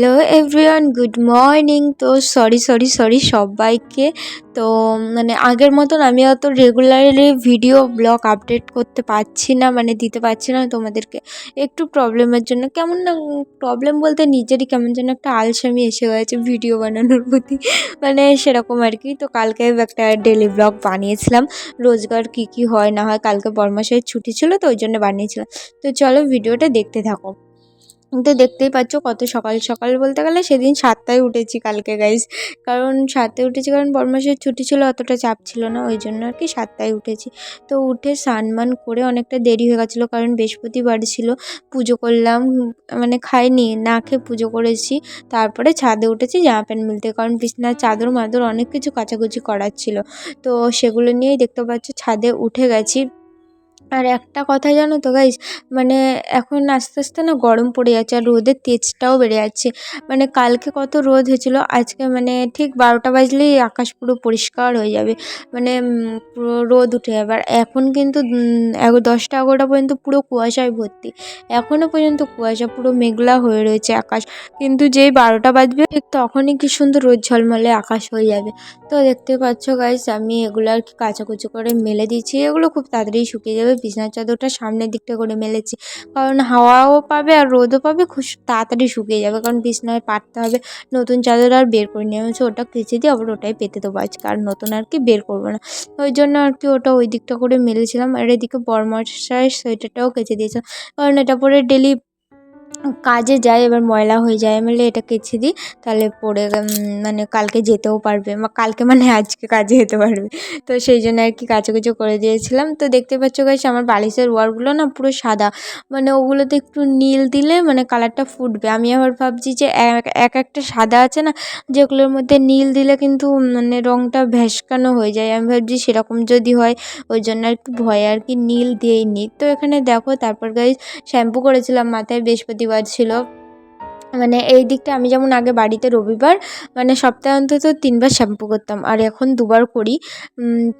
Hello everyone good morning তো sorry sorry sorry সবাইকে। তো মানে আগের মতন আমি অত রেগুলারলি ভিডিও ব্লগ আপডেট করতে পারছি না মানে দিতে পারছি না। তোমাদেরকে একটু প্রবলেমের জন্য, কেমন না প্রবলেম বলতে নিজেরই কেমন যেন একটা আলসামি এসে গেছে ভিডিও বানানোর প্রতি। মানে সেরকম আর কি। তো কালকে একটা ডেলি ব্লগ বানিয়েছিলাম। রোজগার কী কী হয় না হয়, কালকে বরমাসের ছুটি ছিল, তো ওই জন্য বানিয়েছিলাম। তো চলো ভিডিওটা দেখতে থাকো। তো দেখতেই পাচ্ছ কত সকাল সকাল বলতে গেলে সেদিন সাতটায় উঠেছি কালকে গাইজ কারণ সাতটায় উঠেছি কারণ বরমাসের ছুটি ছিল, অতটা চাপ ছিল না, ওই জন্য আর কি সাতটায় উঠেছি। তো উঠে স্নান করে অনেকটা দেরি হয়ে গেছিল কারণ বৃহস্পতিবার ছিল, পুজো করলাম মানে খাইনি, না খেয়ে পুজো করেছি। তারপরে ছাদে উঠেছি জামা প্যান্ট মিলতে, কারণ বিছনার চাদর মাদর অনেক কিছু কাচাকুচি করার ছিল। তো সেগুলো নিয়েই দেখতে পাচ্ছ ছাদে উঠে গেছি। আর একটা কথা জানো তো গাইজ মানে এখন আস্তে আস্তে না গরম পড়ে যাচ্ছে আর রোদের তেজটাও বেড়ে যাচ্ছে। মানে কালকে কত রোদ হয়েছিল, আজকে মানে ঠিক বারোটা বাজলেই আকাশ পুরো পরিষ্কার হয়ে যাবে। মানে পুরো রোদ উঠে যাবে। আর এখন কিন্তু দশটা এগারোটা পর্যন্ত পুরো কুয়াশায় ভর্তি। এখনও পর্যন্ত কুয়াশা, পুরো মেঘলা হয়ে রয়েছে আকাশ। কিন্তু যেই বারোটা বাজবে, ঠিক তখনই কি সুন্দর রোদ ঝলমলে আকাশ হয়ে যাবে। তো দেখতে পাচ্ছ গাইজ আমি এগুলো আর কি কাচাকুচি করে মেলে দিচ্ছি এগুলো খুব তাড়াতাড়ি শুকিয়ে যাবে। বিছানার চাদরটা সামনের দিকটা করে মেলেছি। কারণ হাওয়াও পাবে আর রোদও পাবে খুব তাড়াতাড়ি শুকিয়ে যাবে। কারণ বিছানায় পাততে হবে। নতুন চাদর আর বের করে নিয়ে হচ্ছে ওটা কেচে দিয়ে আবার ওটাই পেতে দেবো আজকে। আর নতুন আর কি বের করব না। ওই জন্য আর কি ওটা ওই দিকটা করে মেলেছিলাম। আর এদিকে বরমশাই সোয়েটারটাও কেচে দিয়েছিলাম। কারণ এটা পরে ডেলি কাজে যায়, এবার ময়লা হয়ে যায় বলি এটা কেচে দিই, তাহলে পরে মানে কালকে যেতেও পারবে। বা কালকে মানে আজকে কাজে যেতে পারবে। তো সেই জন্য আর কি কাচাকুচো করে দিয়েছিলাম। তো দেখতে পাচ্ছ গাছ আমার বালিশের ওয়ারগুলো না পুরো সাদা। মানে ওগুলোতে একটু নীল দিলে মানে কালারটা ফুটবে। আমি আবার ভাবছি যে এক একটা সাদা আছে না, যেগুলোর মধ্যে নীল দিলে কিন্তু মানে রঙটা ভ্যাসকানো হয়ে যায়। আমি ভাবছি সেরকম যদি হয়, ওই জন্য আর কি ভয় আর কি নীল দিয়েই নিই তো এখানে দেখো, তারপর গাছ শ্যাম্পু করেছিলাম মাথায় বৃহস্পতিবার ছিল। মানে এই দিকটা আমি যেমন আগে বাড়িতে রবিবার মানে সপ্তাহে অন্তত তিনবার শ্যাম্পু করতাম। আর এখন দুবার করি।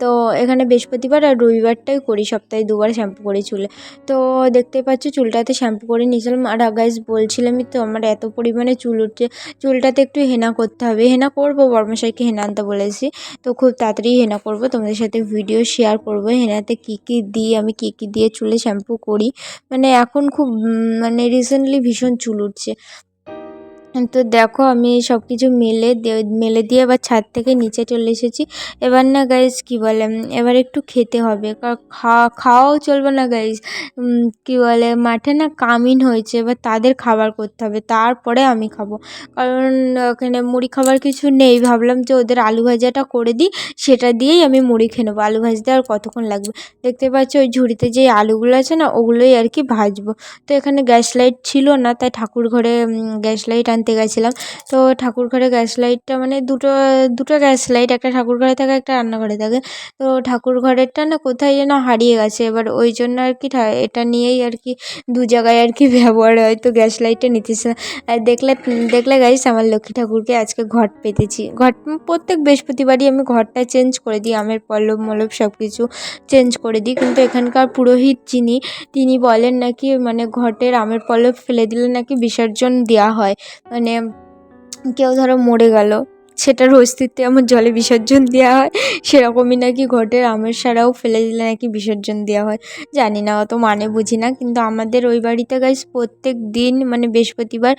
তো এখানে বৃহস্পতিবার আর রবিবারটাই করি, সপ্তাহে দুবার শ্যাম্পু করি চুলে। তো দেখতে পাচ্ছ চুলটাতে শ্যাম্পু করে নিয়েছিলাম। আর গাইজ বলছিলামই তো, আমার এত পরিমাণে চুল উঠছে, চুলটাতে একটু হেনা করতে হবে। হেনা করব, বর্মশাইকে হেনা আনতে বলেছি। তো খুব তাড়াতাড়ি হেনা করব, তোমাদের সাথে ভিডিও শেয়ার করব। হেনাতে কী কী দিই, আমি কী কী দিয়ে চুলে শ্যাম্পু করি? মানে এখন খুব মানে রিসেন্টলি ভীষণ চুল উঠছে। তো দেখো আমি সব কিছু মেলে মেলে দিয়ে এবার ছাদ থেকে নিচে চলে এসেছি। এবার না গাইজ কী বলে এবার একটু খেতে হবে। খাওয়া খাওয়াও চলবে না গাইজ কী বলে, মাঠে না কামিন হয়েছে, এবার তাদের খাবার করতে হবে। তারপরে আমি খাব। কারণ ওখানে মুড়ি খাবার কিছু নেই। ভাবলাম যে ওদের আলু ভাজাটা করে দিই, সেটা দিয়েই আমি মুড়ি খেয়ে নেব। আলু ভাজতে আর কতক্ষণ লাগবে? দেখতে পাচ্ছি ওই ঝুড়িতে যে আলুগুলো আছে না, ওগুলোই আর কি ভাজবো। তো এখানে গ্যাস লাইট ছিল না, তাই ঠাকুর ঘরে গ্যাস লাইট আনতে গেছিলাম। তো ঠাকুর ঘরে গ্যাস লাইটটা মানে দুটো দুটো গ্যাস লাইট একটা ঠাকুর ঘরে থাকে, একটা রান্নাঘরে থাকে। তো ঠাকুর ঘরেরটা না কোথায় যেন হারিয়ে গেছে। এবার ওই জন্য আর কি এটা নিয়েই আর কি দু জায়গায় আর কি ব্যবহার হয়। তো গ্যাস লাইটটা নিতেছিলাম আর দেখলে দেখলে গাইস আমার লক্ষ্মী ঠাকুরকে আজকে ঘট পেতেছি। ঘট প্রত্যেক বৃহস্পতিবারই আমি ঘরটা চেঞ্জ করে দিই। আমের পল্লব, মল্লব সব কিছু চেঞ্জ করে দিই। কিন্তু এখানকার পুরোহিত যিনি, তিনি বলেন নাকি মানে ঘটের আমের পল্লব ফেলে দিলে নাকি বিসর্জন দেওয়া হয়। মানে কেউ ধরো মরে গেল, সেটার অস্তিত্বে আমার জলে বিসর্জন দেওয়া হয়, সেরকমই নাকি ঘটে আমের সারাও ফেলে দিলে নাকি বিসর্জন দেওয়া হয়, জানি না, অত মানে বুঝি না, কিন্তু আমাদের ওই বাড়িতে গাইস প্রত্যেক দিন মানে বৃহস্পতিবার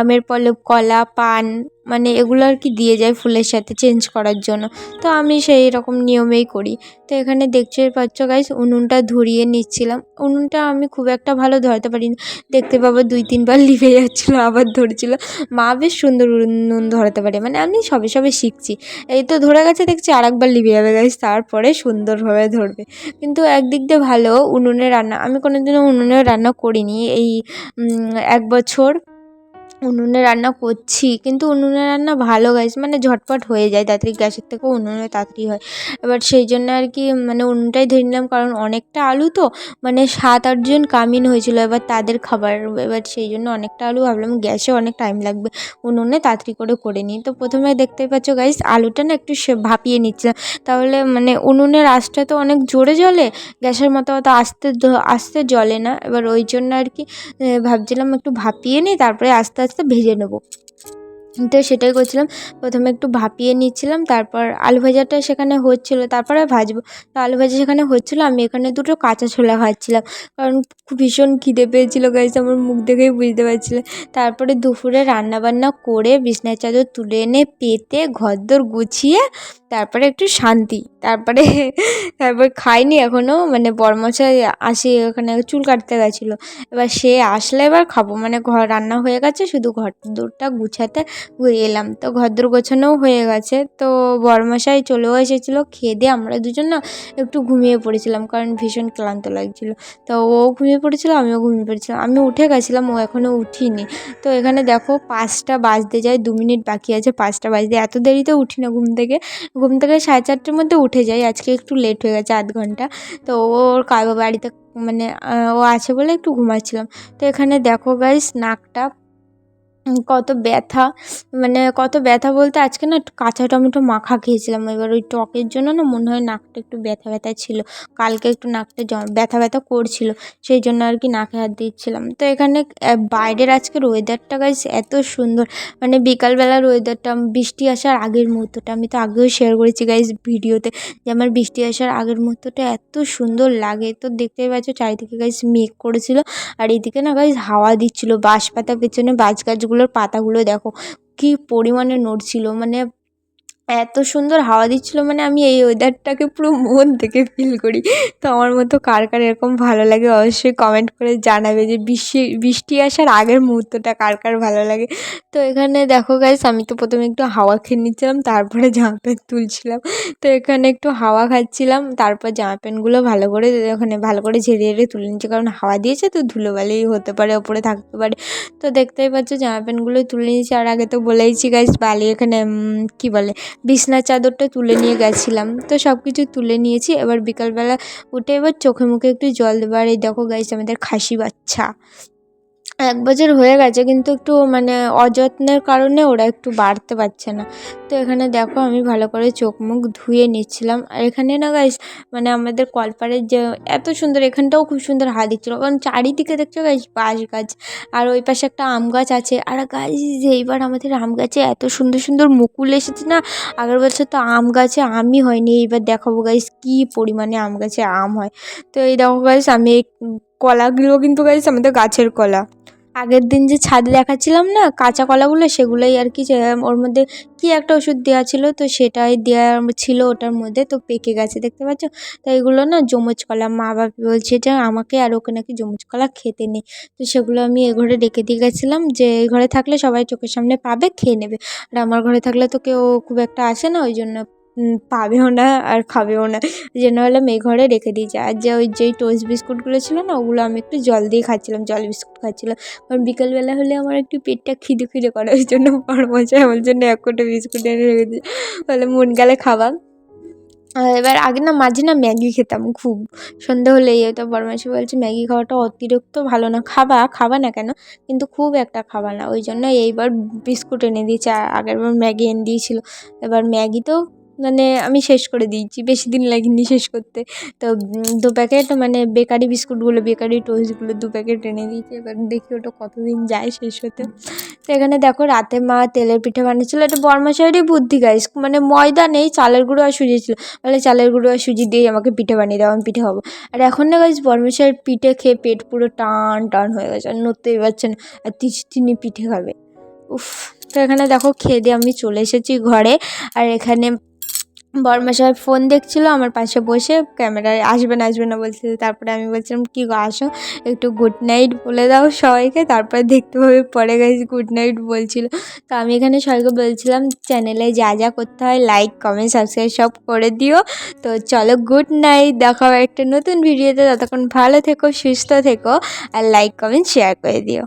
আমের পল্লব কলা, পান মানে এগুলো আর কি দিয়ে যায় ফুলের সাথে চেঞ্জ করার জন্য। তো আমি সেই রকম নিয়মেই করি। তো এখানে দেখতে পাচ্ছ গাইস উনুনটা ধরিয়ে নিচ্ছিলাম। উনুনটা আমি খুব একটা ভালো ধরাতে পারি না দেখতে পাবো দুই, তিনবার লিভে যাচ্ছিল, আবার ধরছিল। মা বেশ সুন্দর উনুন ধরাতে পারে। মানে আমি সবে সবে শিখছি। এই তো ধরে গেছে, দেখছি আর একবার লিভে যাবে গাইস তারপরে সুন্দরভাবে ধরবে। কিন্তু একদিক দিয়ে ভালো উনুনে রান্না। আমি কোনোদিনও উনুনে রান্না করিনি। এই এক বছর উনুনে রান্না করছি, কিন্তু উনুনে রান্না ভালো গাইস মানে ঝটপট হয়ে যায়, তাড়াতাড়ি গ্যাসের থেকেও উনুনে তাড়াতাড়ি হয়। এবার সেই জন্য আর কি মানে উনুনটাই ধরে নিলাম, কারণ অনেকটা আলু তো মানে সাত আটজন কামিন হয়েছিল এবার তাদের খাবার, এবার সেই জন্য অনেকটা আলু ভাবলাম গ্যাসে অনেক টাইম লাগবে, উনুনে তাড়াতাড়ি করে করে নিই। তো প্রথমে দেখতেই পাচ্ছ গাইস আলুটা না একটু ভাপিয়ে নিচ্ছিলাম, তাহলে মানে উনুনের আঁচটা তো অনেক জোরে জ্বলে, গ্যাসের মতো অত আস্তে আস্তে জ্বলে না। এবার ওই জন্য আর কি ভাবছিলাম একটু ভাপিয়ে নিই, তারপরে আস্তে আস্তে ভেজে নেব। তো সেটাই করছিলাম। প্রথমে একটু ভাপিয়ে নিচ্ছিলাম, তারপর আলু ভাজাটা সেখানে হচ্ছিল, তারপরে ভাজবো। তো আলু ভাজা সেখানে হচ্ছিল, আমি এখানে দুটো কাঁচা ছোলা খাচ্ছিলাম। কারণ খুব ভীষণ খিদে পেয়েছিলো গাইজ আমার মুখ দেখেই বুঝতে পারছিলে। তারপরে দুপুরে রান্নাবান্না করে বিছনার চাদর তুলে এনে পেতে, ঘরদোর গুছিয়ে, তারপরে একটু শান্তি। তারপরে, তারপর খাইনি এখনও মানে বরমশাই আসি ওখানে চুল কাটতে গেছিল। এবার সে আসলে এবার খাব মানে ঘর রান্না হয়ে গেছে, শুধু ঘর দোরটা গুছাতে ঘুরে এলাম। তো ঘরদোর গোছানোও হয়ে গেছে। তো বরমশাই চলেও এসেছিল। খেয়ে দিয়ে আমরা দুজন না একটু ঘুমিয়ে পড়েছিলাম কারণ ভীষণ ক্লান্ত লাগছিল। তো ও ঘুমিয়ে পড়েছিলো, আমিও ঘুমিয়ে পড়েছিলাম। আমি উঠে গেছিলাম, ও এখনও উঠিনি। তো এখানে দেখো পাঁচটা বাজতে যায়, দু মিনিট বাকি আছে, পাঁচটা বাজতে এত দেরিতে উঠি না ঘুম থেকে। ঘুম থেকে সাড়ে চারটের মধ্যে উঠে যাই, আজকে একটু লেট হয়ে গেছে আধ ঘণ্টা। তো ওর কারও বাড়িতে মানে ও আছে বলে একটু ঘুমাচ্ছিলাম। তো এখানে দেখো গাইস নাকটা কত ব্যথা মানে কত ব্যথা বলতে আজকে না কাঁচা টমেটো মাখা খেয়েছিলাম। এবার ওই টকের জন্য না মনে হয় নাকটা একটু ব্যথা ব্যথা ছিল। কালকে একটু নাকটা ব্যথা ব্যথা করছিল, সেই জন্য আর কি নাকে হাত দিচ্ছিলাম। তো এখানে বাইরের আজকের ওয়েদারটা গাইস এত সুন্দর। মানে বিকালবেলার ওয়েদারটা বৃষ্টি আসার আগের মুহূর্তটা, আমি তো আগেও শেয়ার করেছি গাইস ভিডিওতে যে আমার বৃষ্টি আসার আগের মুহূর্তটা এত সুন্দর লাগে। তো দেখতেই পাচ্ছ, চারিদিকে গাইস মেঘ করেছিল। আর এদিকে না গাইস হাওয়া দিচ্ছিল বাঁশ পাতা পেছনে বাজ গাছগুলো গাছগুলোর পাতাগুলো দেখো কী পরিমাণে নড়ছিল মানে এত সুন্দর হাওয়া দিচ্ছিল মানে আমি এই ওয়েদারটাকে পুরো মন থেকে ফিল করি। তো আমার মতো কার কার এরকম ভালো লাগে অবশ্যই কমেন্ট করে জানাবে যে বৃষ্টি বৃষ্টি আসার আগের মুহূর্তটা কার কার ভালো লাগে। তো এখানে দেখো গাইস আমি তো প্রথমে একটু হাওয়া খেয়ে নিচ্ছিলাম, তারপরে জামা প্যান্ট তুলছিলাম। তো এখানে একটু হাওয়া খাচ্ছিলাম, তারপর জামা প্যান্টগুলো ভালো করে ওখানে ভালো করে ঝেড়ে ঝেড়ে তুলে নিচ্ছি, কারণ হাওয়া দিয়েছে তো ধুলোবালি হতে পারে, ওপরে থাকতে পারে। তো দেখতেই পাচ্ছ জামা প্যান্টগুলো তুলে নিয়েছি, আর আগে তো বলেইছি গাইস বালি এখানে কী বলে বিছনার চাদরটা তুলে নিয়ে গেছিলাম। তো সব কিছু তুলে নিয়েছি। এবার বিকালবেলা উঠে এবার চোখে মুখে একটু জল দেবার। এই দেখো গাইছে আমাদের খাসি বাচ্চা। এক বছর হয়ে গেছে, কিন্তু একটু মানে অযত্নের কারণে ওরা একটু বাড়তে পারছে না। তো এখানে দেখো আমি ভালো করে চোখ মুখ ধুয়ে নিচ্ছিলাম। আর এখানে না গাইস মানে আমাদের কলপাড়ের যে এত সুন্দর, এখানটাও খুব সুন্দর হাওয়া দিচ্ছিল। কারণ চারিদিকে দেখছ গাইস বাঁশ গাছ, আর ওই পাশে একটা আম গাছ আছে। আর গাইস এইবার আমাদের আম গাছে এত সুন্দর সুন্দর মুকুল এসেছে না, আগের বছর তো আম গাছে আমই হয়নি, এইবার দেখাবো গাইস কী পরিমাণে আম গাছে আম হয়। তো এই দেখো গাইস আমি এই কলাগুলো কিন্তু গাইস আমাদের গাছের কলা। আগের দিন যে ছাদে দেখাচ্ছিলাম না, কাঁচা কলাগুলো সেগুলোই আর কি ওর মধ্যে কী একটা ওষুধ দেওয়া ছিল, তো সেটাই দেওয়া ছিল ওটার মধ্যে, তো পেকে গেছে, দেখতে পাচ্ছ? তো এগুলো না যমুজ কলা, মা বাবা বলছে যে, আমাকে আর ওকে নাকি যমুজ কলা খেতে নেই তো সেগুলো আমি এ ঘরে রেখে দিয়ে গেছিলাম, যে, এই ঘরে থাকলে সবাই চোখের সামনে পাবে, খেয়ে নেবে। আর আমার ঘরে থাকলে তো কেউ খুব একটা আসে না, ওই জন্য পাবেও না আর খাবেও না। জন্য ভাবলাম এই ঘরে রেখে দিয়েছি আর যে ওই যেই টোস্ট বিস্কুটগুলো ছিল না, ওগুলো আমি একটু জল দিয়ে খাচ্ছিলাম, জল বিস্কুট খাচ্ছিলাম। কারণ বিকেলবেলা হলে আমার একটু পেটটা খিদে খিদে করে, ওই জন্য বড় মশাই আমার জন্য এক কোটো বিস্কুট এনে রেখে দিই বলে, মন গেলে খাবা। এবার আগে না মাঝে না ম্যাগি খেতাম খুব। সন্ধে হলেই তো বড় মাসি বলছে, ম্যাগি খাওয়াটা অতিরিক্ত ভালো না। খাবা খাবা না কেন? কিন্তু খুব একটা খাবা না। ওই জন্য এইবার বিস্কুট এনে দিয়েছে। আগেরবার ম্যাগি এনে দিয়েছিলো। এবার ম্যাগি তো মানে আমি শেষ করে দিয়েছি, বেশি দিন লাগেনি শেষ করতে। তো দু প্যাকেট মানে বেকারি বিস্কুটগুলো, বেকারি টোস্টগুলো দু প্যাকেট এনে দিয়েছি, এবার দেখি ওটা কতদিন যায় শেষ হতে। তো এখানে দেখো, রাতে মা তেলের পিঠে বানিয়েছিলো, এটা বর্মাশাইরই বুদ্ধি গাইস মানে ময়দা নেই, চালের গুঁড়ো আর সুজি ছিল। বলে চালের গুঁড়ো আর সুজি দিয়ে আমাকে পিঠে বানিয়ে দাও, আমি পিঠে হব আর এখন না গাইস বর্মাশাইয়ের পিঠে খেয়ে পেট পুরো টান টান হয়ে গেছে, আর নড়তেই পারছে না, আর তিনি পিঠে খাবে। উফ, তো এখানে দেখো, খেয়ে দিয়ে আমি চলে এসেছি ঘরে। আর এখানে বড়মশাই ফোন দেখছিলো, আমার পাশে বসে ক্যামেরায় আসবে না আসবে না বলছিল। তারপরে আমি বলছিলাম, কী গো, আসো, একটু গুড নাইট বলে দাও সবাইকে। তারপরে দেখতে পাবে, পরে গেছি গুড নাইট বলছিলো। তো আমি এখানে সবাইকে বলছিলাম চ্যানেলে যা যা করতে হয় লাইক কমেন্ট সাবস্ক্রাইব সব করে দিও। তো চলো গুড নাইট দেখাও একটা নতুন ভিডিওতে ততক্ষণ ভালো থেকো, সুস্থ থেকো, আর লাইক কমেন্ট শেয়ার করে দিও।